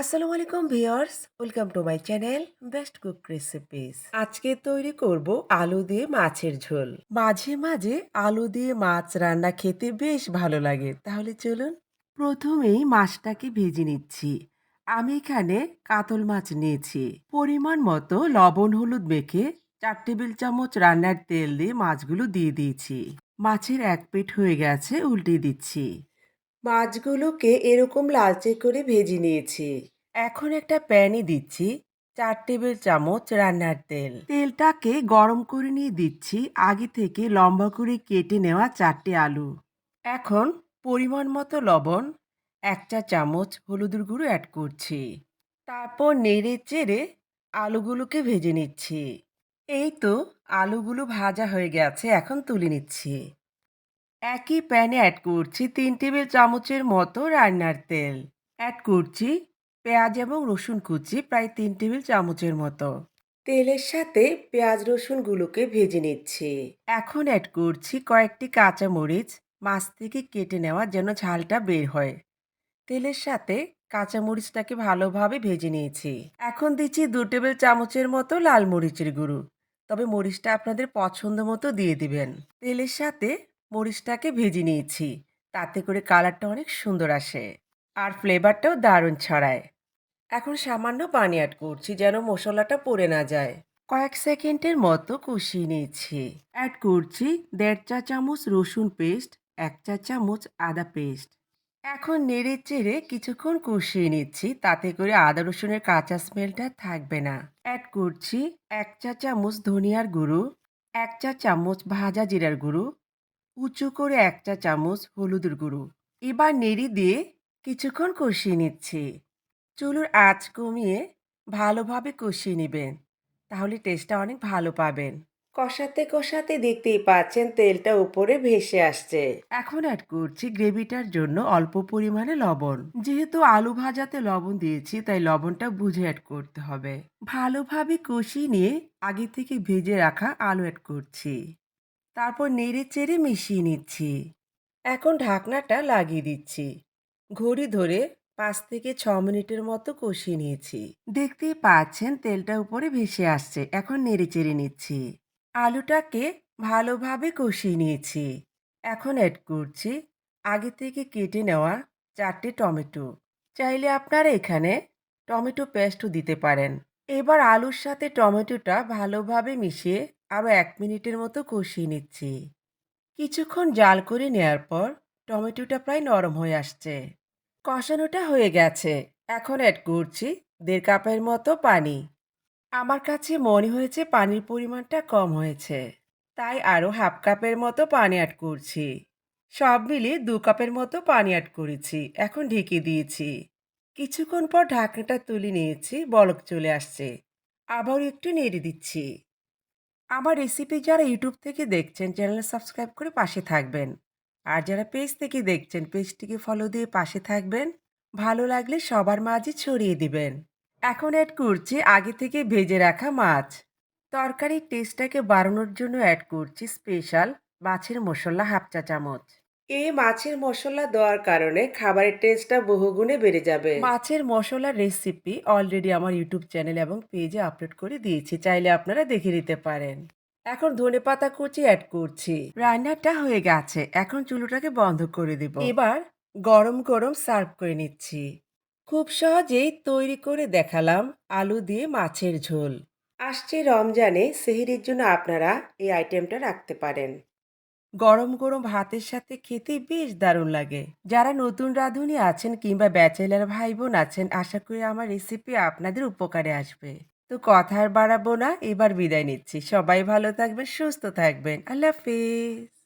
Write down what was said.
আসসালামু আলাইকুম viewers, welcome to my channel best cook recipes. আজকে তৈরি করব আলু দিয়ে মাছের ঝোল। মাঝে মাঝে আলু দিয়ে মাছ রান্না খেতে বেশ ভালো লাগে। তাহলে চলুন প্রথমেই মাছটাকে ভেজে নিচ্ছি। আমি এখানে কাতল মাছ নিয়েছি। পরিমাণ মতো লবণ, হলুদ মেখে চার টেবিল চামচ রান্নার তেল দিয়ে মাছগুলো দিয়ে দিয়েছি। মাছের এক পেট হয়ে গেছে, উল্টে দিচ্ছি। মাছগুলোকে এরকম লালচে করে ভেজে নিয়েছি। এখন একটা প্যানে দিচ্ছি চার টেবিল চামচ রান্নার তেল। তেলটাকে গরম করে নিয়ে দিচ্ছি আগে থেকে লম্বা করে কেটে নেওয়া চারটে আলু। এখন পরিমাণ মতো লবণ, এক চা চামচ হলুদের গুঁড়ো অ্যাড করছি। তারপর নেড়ে চেড়ে আলুগুলোকে ভেজে নিচ্ছি। এই তো আলুগুলো ভাজা হয়ে গেছে, এখন তুলে নিচ্ছি। একই প্যানে অ্যাড করছি তিন টেবিল চামচের মতো রান্নার তেল। অ্যাড করছি পেঁয়াজ এবং রসুন কুচি প্রায় তিন টেবিল চামচের মতো। তেলের সাথে পেঁয়াজ রসুনগুলোকে ভেজে নিচ্ছি। এখন অ্যাড করছি কয়েকটি কাঁচা মরিচ মাছ থেকে কেটে নেওয়া যেন ঝালটা বের হয়। তেলের সাথে কাঁচা মরিচটাকে ভালোভাবে ভেজে নিয়েছি। এখন দিচ্ছি দু টেবিল চামচের মতো লাল মরিচের গুঁড়ো। তবে মরিচটা আপনাদের পছন্দ মতো দিয়ে দিবেন। তেলের সাথে মরিচটাকে ভেজে নিয়েছি। তাতে করে কালারটা অনেক সুন্দর আসে। আর ফ্লেভারটাও দারুণ ছড়ায়। এখন সামান্য পানি অ্যাড করছি যেন মশলাটা পড়ে না যায়। কয়েক সেকেন্ডের মতো কষিয়ে নিয়েছি। অ্যাড করছি দেড় চা চামচ রসুন পেস্ট এক চা চামচ আদা পেস্ট এখন নেড়ে চেড়ে কিছুক্ষণ কষিয়ে নিচ্ছি, তাতে করে আদা রসুনের কাঁচা স্মেলটা থাকবে না। অ্যাড করছি এক চা চামচ ধনিয়ার গুঁড়ো, এক চা চামচ ভাজা জিরার গুঁড়ো উঁচু করে এক চা চামচ হলুদের গুঁড়ো। এবার নেড়ে দিয়ে কিছুক্ষণ কষিয়ে নিচ্ছি। চুলোর আঁচ কমিয়ে ভালোভাবে কষিয়ে নেবেন, তাহলে টেস্টটা অনেক ভালো পাবেন। কষাতে কষাতে দেখতেই পাচ্ছেন তেলটা উপরে ভেসে আসছে। এখন অ্যাড করছি গ্রেভিটার জন্য অল্প পরিমাণে লবণ। যেহেতু আলু ভাজাতে লবণ দিয়েছি, তাই লবণটা বুঝে অ্যাড করতে হবে। ভালোভাবে কষিয়ে নিয়ে আগে থেকে ভেজে রাখা আলু অ্যাড করছি। তারপর নেড়ে চেড়ে মিশিয়ে নিচ্ছি। এখন ঢাকনাটা লাগিয়ে দিচ্ছি। ঘড়ি ধরে পাঁচ থেকে ছ মিনিটের মতো কষিয়ে নিয়েছি। দেখতেই পাচ্ছেন তেলটা উপরে ভেসে আসছে। এখন নেড়ে চেড়ে নিচ্ছি। আলুটাকে ভালোভাবে কষিয়ে নিয়েছি। এখন অ্যাড করছি আগে থেকে কেটে নেওয়া চারটে টমেটো। চাইলে আপনারা এখানে টমেটো পেস্টও দিতে পারেন। এবার আলুর সাথে টমেটোটা ভালোভাবে মিশিয়ে আরও এক মিনিটের মতো কষিয়ে নিচ্ছি। কিছুক্ষণ জাল করে নেয়ার পর টমেটোটা প্রায় নরম হয়ে আসছে। কষানোটা হয়ে গেছে। এখন অ্যাড করছি দেড় কাপের মতো পানি। আমার কাছে মনে হয়েছে পানির পরিমাণটা কম হয়েছে। তাই আরও হাফ কাপের মতো পানি অ্যাড করছি। সব মিলিয়ে দু কাপের মতো পানি অ্যাড করেছি। এখন ঢেকে দিয়েছি। কিছুক্ষণ পর ঢাকনাটা তুলে নিয়েছি। বলক চলে আসছে। আবারও একটু নেড়ে দিচ্ছি। আমার রেসিপি যারা ইউটিউব থেকে দেখছেন চ্যানেল সাবস্ক্রাইব করে পাশে থাকবেন। আর যারা পেজ থেকে দেখছেন পেজটিকে ফলো দিয়ে পাশে থাকবেন। ভালো লাগলে সবার মাঝে ছড়িয়ে দিবেন। এখন অ্যাড করছি আগে থেকে ভেজে রাখা মাছ। তরকারির টেস্টটাকে বাড়ানোর জন্য অ্যাড করছি স্পেশাল মাছের মশলা হাফ চা চামচ। এই মাছের মশলা দেওয়ার কারণে খাবারের টেস্টটা বহুগুণে বেড়ে যাবে। মাছের মশলার রেসিপি অলরেডি আমার ইউটিউব চ্যানেল এবং পেজে আপলোড করে দিয়েছি, চাইলে আপনারা দেখে নিতে পারেন। এখন ধনে পাতা কুচি অ্যাড করছি। রান্নাটা হয়ে গেছে, এখন চুলোটাকে বন্ধ করে দেব। এবার গরম গরম সার্ভ করে নিচ্ছি। খুব সহজেই তৈরি করে দেখালাম আলু দিয়ে মাছের ঝোল। আসছে রমজানে, সেহরির জন্য আপনারা এই আইটেমটা রাখতে পারেন। গরম গরম ভাতের সাথে খেতে বেশ দারুণ লাগে। যারা নতুন রাঁধুনি আছেন কিংবা ব্যাচেলার ভাই বোন আছেন, আশা করি আমার রেসিপি আপনাদের উপকারে আসবে। তো কথা আর বাড়াবো না, এবার বিদায় নিচ্ছি। সবাই ভালো থাকবেন, সুস্থ থাকবেন। আল্লাহ হাফেজ।